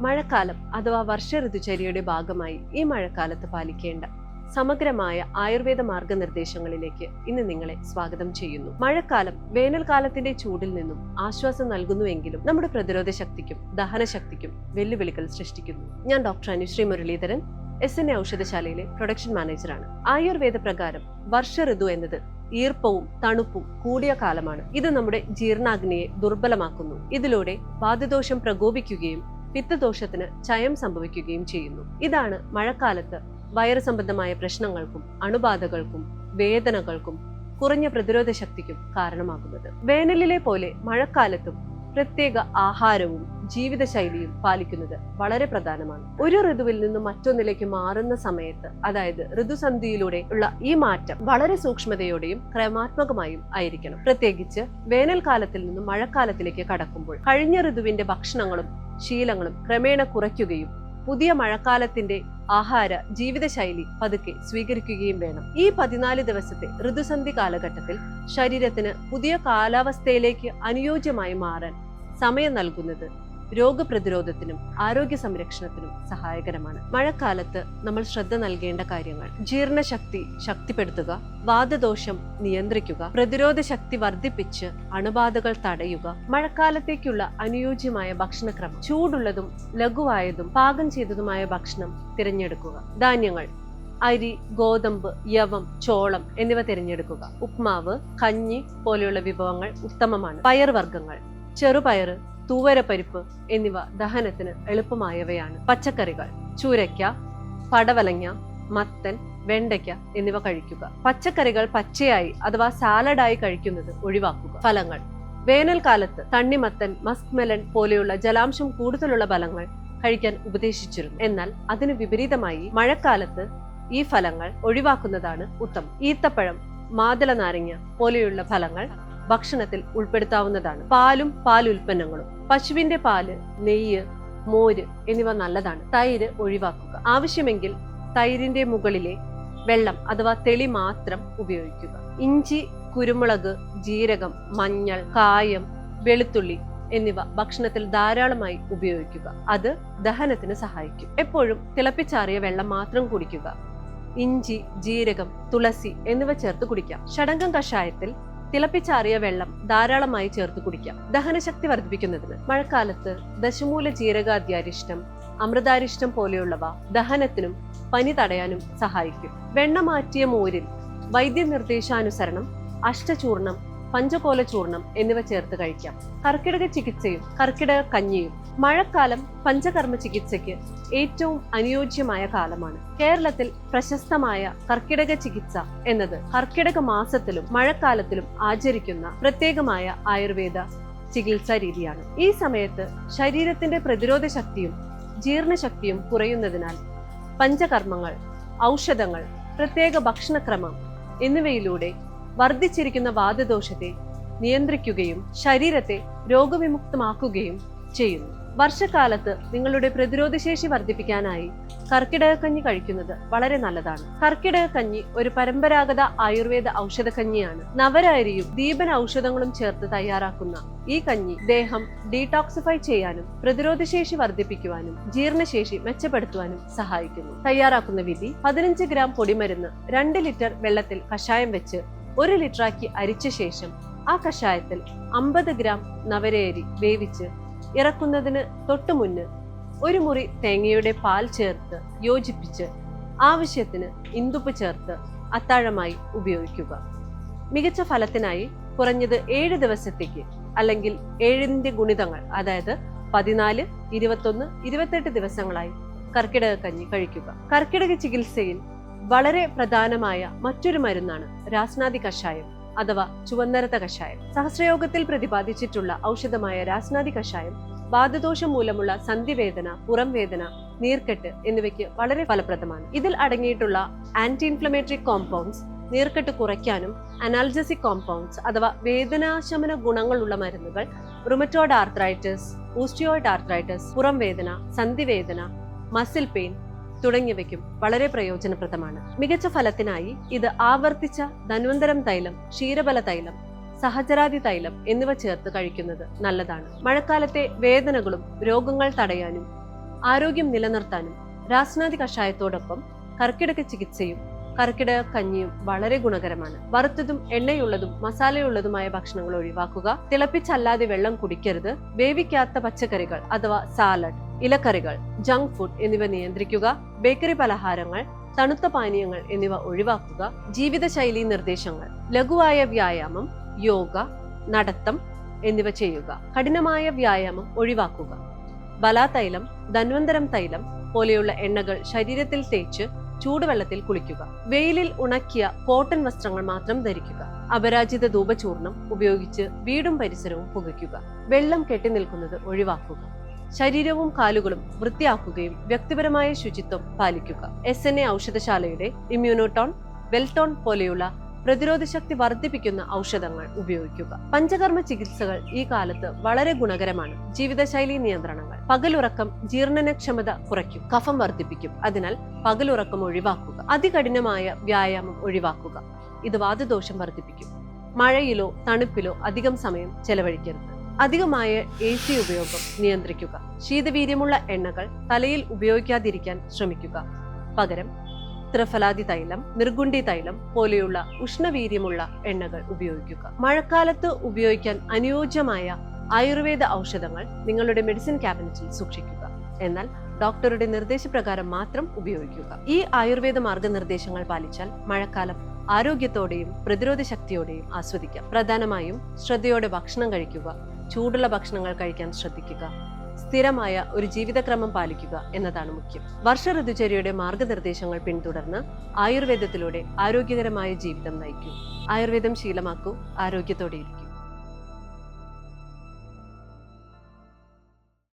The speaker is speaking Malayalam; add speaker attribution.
Speaker 1: മഴക്കാലം അഥവാ വർഷ ഋതുചര്യയുടെ ഭാഗമായി ഈ മഴക്കാലത്ത് പാലിക്കേണ്ട സമഗ്രമായ ആയുർവേദ മാർഗനിർദ്ദേശങ്ങളിലേക്ക് ഇന്ന് നിങ്ങളെ സ്വാഗതം ചെയ്യുന്നു. മഴക്കാലം വേനൽക്കാലത്തിന്റെ ചൂടിൽ നിന്നും ആശ്വാസം നൽകുന്നുവെങ്കിലും നമ്മുടെ പ്രതിരോധ ശക്തിക്കും ദഹനശക്തിക്കും വെല്ലുവിളികൾ സൃഷ്ടിക്കുന്നു. ഞാൻ doctor Anusree Muraleedharan S N A ഔഷധശാലയിലെ production മാനേജറാണ്. ആയുർവേദ പ്രകാരം വർഷ ഋതു എന്നത് ഈർപ്പവും തണുപ്പും കൂടിയ കാലമാണ്. ഇത് നമ്മുടെ ജീർണാഗ്നിയെ ദുർബലമാക്കുന്നു. ഇതിലൂടെ വാതദോഷം പ്രകോപിക്കുകയും പിത്തദോഷത്തിന് ചയം സംഭവിക്കുകയും ചെയ്യുന്നു. ഇതാണ് മഴക്കാലത്ത് വയറു സംബന്ധമായ പ്രശ്നങ്ങൾക്കും അണുബാധകൾക്കും വേദനകൾക്കും കുറഞ്ഞ പ്രതിരോധ ശക്തിക്കും കാരണമാകുന്നത്. വേനലിലെ പോലെ മഴക്കാലത്തും പ്രത്യേക ആഹാരവും ജീവിതശൈലിയും പാലിക്കുന്നത് വളരെ പ്രധാനമാണ്. ഒരു ഋതുവിൽ നിന്നും മറ്റൊന്നിലേക്ക് മാറുന്ന സമയത്ത് അതായത് ഋതുസന്ധിയിലൂടെ ഉള്ള ഈ മാറ്റം വളരെ സൂക്ഷ്മതയോടെയും ക്രമാത്മകമായും ആയിരിക്കണം. പ്രത്യേകിച്ച് വേനൽക്കാലത്തിൽ നിന്നും മഴക്കാലത്തിലേക്ക് കടക്കുമ്പോൾ കഴിഞ്ഞ ഋതുവിന്റെ ഭക്ഷണങ്ങളും ശീലങ്ങളും ക്രമേണ കുറയ്ക്കുകയും പുതിയ മഴക്കാലത്തിന്റെ ആഹാര ജീവിതശൈലി പതുക്കെ സ്വീകരിക്കുകയും വേണം. ഈ പതിനാല് ദിവസത്തെ ഋതുസന്ധി കാലഘട്ടത്തിൽ ശരീരത്തിന് പുതിയ കാലാവസ്ഥയിലേക്ക് അനുയോജ്യമായി മാറാൻ സമയം നൽകുന്നത് രോഗപ്രതിരോധത്തിനും ആരോഗ്യ സംരക്ഷണത്തിനും സഹായകരമാണ്. മഴക്കാലത്ത് നമ്മൾ ശ്രദ്ധ നൽകേണ്ട കാര്യങ്ങൾ. ജീർണശക്തി ശക്തിപ്പെടുത്തുക വാദദോഷം നിയന്ത്രിക്കുക പ്രതിരോധ ശക്തി വർദ്ധിപ്പിച്ച് അണുബാധകൾ തടയുക മഴക്കാലത്തേക്കുള്ള അനുയോജ്യമായ ഭക്ഷണക്രമം ചൂടുള്ളതും ലഘുവായതും പാകം ചെയ്തതുമായ ഭക്ഷണം തിരഞ്ഞെടുക്കുക ധാന്യങ്ങൾ അരി ഗോതമ്പ് യവം ചോളം എന്നിവ തിരഞ്ഞെടുക്കുക. ഉപ്മാവ് കഞ്ഞി പോലെയുള്ള വിഭവങ്ങൾ ഉത്തമമാണ്. പയർവർഗങ്ങൾ ചെറുപയറ് തൂവരപ്പരിപ്പ് എന്നിവ ദഹനത്തിന് എളുപ്പമായവയാണ്. പച്ചക്കറികൾ ചൂരയ്ക്ക പടവലങ്ങ മത്തൻ വെണ്ടയ്ക്ക എന്നിവ കഴിക്കുക. പച്ചക്കറികൾ പച്ചയായി അഥവാ സാലഡായി കഴിക്കുന്നത് ഒഴിവാക്കുക. ഫലങ്ങൾ. വേനൽക്കാലത്ത് തണ്ണിമത്തൻ മസ്ക് പോലെയുള്ള ജലാംശം കൂടുതലുള്ള ഫലങ്ങൾ കഴിക്കാൻ ഉപദേശിച്ചിരുന്നു. എന്നാൽ അതിന് വിപരീതമായി മഴക്കാലത്ത് ഈ ഫലങ്ങൾ ഒഴിവാക്കുന്നതാണ് ഉത്തമം. ഈത്തപ്പഴം മാതള നാരങ്ങ പോലെയുള്ള ഫലങ്ങൾ ഭക്ഷണത്തിൽ ഉൾപ്പെടുത്താവുന്നതാണ്. പാലും പാൽ ഉൽപ്പന്നങ്ങളും. പശുവിന്റെ പാൽ നെയ്യ് മോര് എന്നിവ നല്ലതാണ്. തൈര് ഒഴിവാക്കുക. ആവശ്യമെങ്കിൽ തൈരിന്റെ മുകളിലെ വെള്ളം അഥവാ തെളി മാത്രം ഉപയോഗിക്കുക. ഇഞ്ചി കുരുമുളക് ജീരകം മഞ്ഞൾ കായം വെളുത്തുള്ളി എന്നിവ ഭക്ഷണത്തിൽ ധാരാളമായി ഉപയോഗിക്കുക. അത് ദഹനത്തിന് സഹായിക്കും. എപ്പോഴും തിളപ്പിച്ചാറിയ വെള്ളം മാത്രം കുടിക്കുക. ഇഞ്ചി ജീരകം തുളസി എന്നിവ ചേർത്ത് കുടിക്കാം. ഷടങ്കം കഷായത്തിൽ തിളപ്പിച്ചാറിയ വെള്ളം ധാരാളമായി ചേർത്ത് കുടിക്കാം. ദഹനശക്തി വർദ്ധിപ്പിക്കുന്നതിന്. മഴക്കാലത്ത് ദശമൂല ജീരകാദ്യാരിഷ്ടം അമൃതാരിഷ്ടം പോലെയുള്ളവ ദഹനത്തിനും പനി തടയാനും സഹായിക്കും. വെണ്ണ മാറ്റിയ മോരിൽ വൈദ്യനിർദ്ദേശാനുസരണം അഷ്ടചൂർണം പഞ്ചകോല ചൂർണം എന്നിവ ചേർത്ത് കഴിക്കാം. കർക്കിടക ചികിത്സയും കർക്കിടക കഞ്ഞിയും മഴക്കാലം പഞ്ചകർമ്മ ചികിത്സയ്ക്ക് ഏറ്റവും അനുയോജ്യമായ കാലമാണ്. കേരളത്തിൽ പ്രശസ്തമായ കർക്കിടക ചികിത്സ എന്നത് കർക്കിടക മാസത്തിലും മഴക്കാലത്തിലും ആചരിക്കുന്ന പ്രത്യേകമായ ആയുർവേദ ചികിത്സാ രീതിയാണ്. ഈ സമയത്ത് ശരീരത്തിന്റെ പ്രതിരോധ ശക്തിയും ജീർണശക്തിയും കുറയുന്നതിനാൽ പഞ്ചകർമ്മങ്ങൾ ഔഷധങ്ങൾ പ്രത്യേക ഭക്ഷണക്രമം എന്നിവയിലൂടെ വർദ്ധിച്ചിരിക്കുന്ന വാദദോഷത്തെ നിയന്ത്രിക്കുകയും ശരീരത്തെ രോഗവിമുക്തമാക്കുകയും ചെയ്യുന്നു. വർഷക്കാലത്ത് നിങ്ങളുടെ പ്രതിരോധശേഷി വർദ്ധിപ്പിക്കാനായി കർക്കിടകക്കഞ്ഞി കഴിക്കുന്നത് വളരെ നല്ലതാണ്. കർക്കിടകക്കഞ്ഞി ഒരു പരമ്പരാഗത ആയുർവേദ ഔഷധക്കഞ്ഞിയാണ്. നവരാരിയും ദീപന ഔഷധങ്ങളും ചേർത്ത് തയ്യാറാക്കുന്ന ഈ കഞ്ഞി ദേഹം ഡീടോക്സിഫൈ ചെയ്യാനും പ്രതിരോധശേഷി വർദ്ധിപ്പിക്കുവാനും ജീർണശേഷി മെച്ചപ്പെടുത്തുവാനും സഹായിക്കുന്നു. തയ്യാറാക്കുന്ന വിധി പതിനഞ്ച് ഗ്രാം പൊടിമരുന്ന് രണ്ട് ലിറ്റർ വെള്ളത്തിൽ കഷായം വെച്ച് ഒരു ലിറ്ററാക്കി അരിച്ച ശേഷം ആ കഷായത്തിൽ അമ്പത് ഗ്രാം നവരയരി വേവിച്ച് ഇറക്കുന്നതിന് തൊട്ടു മുന്ന് ഒരു മുറി തേങ്ങയുടെ പാൽ ചേർത്ത് യോജിപ്പിച്ച് ആവശ്യത്തിന് ഇന്ദുപ്പ് ചേർത്ത് അത്താഴമായി ഉപയോഗിക്കുക. മികച്ച ഫലത്തിനായി കുറഞ്ഞത് ഏഴ് ദിവസത്തേക്ക് അല്ലെങ്കിൽ ഏഴിന്റെ ഗുണിതങ്ങൾ അതായത് പതിനാല് ഇരുപത്തൊന്ന് ഇരുപത്തെട്ട് ദിവസങ്ങളായി കർക്കിടക കഞ്ഞി കഴിക്കുക. കർക്കിടക ചികിത്സയിൽ വളരെ പ്രധാനമായ മറ്റൊരു മരുന്നാണ് രാസ്നാദി കഷായം അഥവാ ചുവന്നരത്ത കഷായം. സഹസ്രയോഗത്തിൽ പ്രതിപാദിച്ചിട്ടുള്ള ഔഷധമായ രാസ്നാദി കഷായം വാദദോഷം മൂലമുള്ള സന്ധിവേദന പുറം വേദന നീർക്കെട്ട് എന്നിവയ്ക്ക് വളരെ ഫലപ്രദമാണ്. ഇതിൽ അടങ്ങിയിട്ടുള്ള ആന്റി ഇൻഫ്ലമേറ്ററി കോമ്പൗണ്ട്സ് നീർക്കെട്ട് കുറയ്ക്കാനും അനാൽജസിക് കോമ്പൗണ്ട്സ് അഥവാ വേദനാശമന ഗുണങ്ങളുള്ള മരുന്നുകൾ റുമറ്റോയിഡ് ആർത്രൈറ്റിസ് ഊസ്റ്റിയോയിഡ് ആർത്രൈറ്റിസ് പുറം വേദന സന്ധിവേദന മസിൽ പെയിൻ തുടങ്ങിയവയ്ക്കും വളരെ പ്രയോജനപ്രദമാണ്. മികച്ച ഫലത്തിനായി ഇത് ആവർത്തിച്ച ധന്വന്തരം തൈലം ക്ഷീരബല തൈലം സഹചരാതി തൈലം എന്നിവ ചേർത്ത് കഴിക്കുന്നത് നല്ലതാണ്. മഴക്കാലത്തെ വേദനകളും രോഗങ്ങൾ തടയാനും ആരോഗ്യം നിലനിർത്താനും രാസ്നാദി കഷായത്തോടൊപ്പം കർക്കിടക ചികിത്സയും കർക്കിടക കഞ്ഞിയും വളരെ ഗുണകരമാണ്. വറുത്തതും എണ്ണയുള്ളതും മസാലയുള്ളതുമായ ഭക്ഷണങ്ങൾ ഒഴിവാക്കുക. തിളപ്പിച്ചല്ലാതെ വെള്ളം കുടിക്കരുത്. വേവിക്കാത്ത പച്ചക്കറികൾ അഥവാ സാലഡ് ഇലക്കറികൾ ജങ്ക് ഫുഡ് എന്നിവ നിയന്ത്രിക്കുക ബേക്കറി പലഹാരങ്ങൾ തണുത്ത പാനീയങ്ങൾ എന്നിവ ഒഴിവാക്കുക ജീവിതശൈലി നിർദ്ദേശങ്ങൾ ലഘുവായ വ്യായാമം യോഗ നടത്തം എന്നിവ ചെയ്യുക. കഠിനമായ വ്യായാമം ഒഴിവാക്കുക. ബലാതൈലം ധന്വന്തരം തൈലം പോലെയുള്ള എണ്ണകൾ ശരീരത്തിൽ തേച്ച് ചൂടുവെള്ളത്തിൽ കുളിക്കുക. വെയിലിൽ ഉണക്കിയ കോട്ടൺ വസ്ത്രങ്ങൾ മാത്രം ധരിക്കുക. അപരാജിത ധൂപചൂർണം ഉപയോഗിച്ച് വീടും പരിസരവും പുകയ്ക്കുക. വെള്ളം കെട്ടിനിൽക്കുന്നത് ഒഴിവാക്കുക. ശരീരവും കാലുകളും വൃത്തിയാക്കുകയും വ്യക്തിപരമായ ശുചിത്വം പാലിക്കുക. എസ് എൻ എ ഔഷധശാലയുടെ ഇമ്മ്യൂണോട്ടോൺ വെൽട്ടോൺ പോലെയുള്ള പ്രതിരോധ ശക്തി വർദ്ധിപ്പിക്കുന്ന ഔഷധങ്ങൾ ഉപയോഗിക്കുക. പഞ്ചകർമ്മ ചികിത്സകൾ ഈ കാലത്ത് വളരെ ഗുണകരമാണ്. ജീവിതശൈലി നിയന്ത്രണങ്ങൾ പകലുറക്കം ജീർണനക്ഷമത കുറയ്ക്കും കഫം വർദ്ധിപ്പിക്കും. അതിനാൽ പകലുറക്കം ഒഴിവാക്കുക അതികഠിനമായ വ്യായാമം ഒഴിവാക്കുക. ഇത് വാതദോഷം വർദ്ധിപ്പിക്കും. മഴയിലോ തണുപ്പിലോ അധികം സമയം ചെലവഴിക്കരുത്. അധികമായ എ സി ഉപയോഗം നിയന്ത്രിക്കുക. ശീതവീര്യമുള്ള എണ്ണകൾ തലയിൽ ഉപയോഗിക്കാതിരിക്കാൻ ശ്രമിക്കുക. പകരം ത്രിഫലാദി തൈലം നിർഗുണ്ടി തൈലം പോലെയുള്ള ഉഷ്ണവീര്യമുള്ള എണ്ണകൾ ഉപയോഗിക്കുക. മഴക്കാലത്ത് ഉപയോഗിക്കാൻ അനുയോജ്യമായ ആയുർവേദ ഔഷധങ്ങൾ നിങ്ങളുടെ മെഡിസിൻ ക്യാബിനറ്റിൽ സൂക്ഷിക്കുക. എന്നാൽ ഡോക്ടറുടെ നിർദ്ദേശപ്രകാരം മാത്രം ഉപയോഗിക്കുക. ഈ ആയുർവേദ മാർഗനിർദ്ദേശങ്ങൾ പാലിച്ചാൽ മഴക്കാലം ആരോഗ്യത്തോടെയും പ്രതിരോധ ശക്തിയോടെയും ആസ്വദിക്കാം. പ്രധാനമായും ശ്രദ്ധയോടെ ഭക്ഷണം കഴിക്കുക ചൂടുള്ള ഭക്ഷണങ്ങൾ കഴിക്കാൻ ശ്രദ്ധിക്കുക. സ്ഥിരമായ ഒരു ജീവിതക്രമം പാലിക്കുക എന്നതാണ് മുഖ്യം. വർഷ ഋതുചര്യയുടെ മാർഗനിർദ്ദേശങ്ങൾ പിന്തുടർന്ന് ആയുർവേദത്തിലൂടെ ആരോഗ്യകരമായ ജീവിതം നയിക്കൂ. ആയുർവേദം ശീലമാക്കൂ. ആരോഗ്യത്തോടെ ഇരിക്കൂ.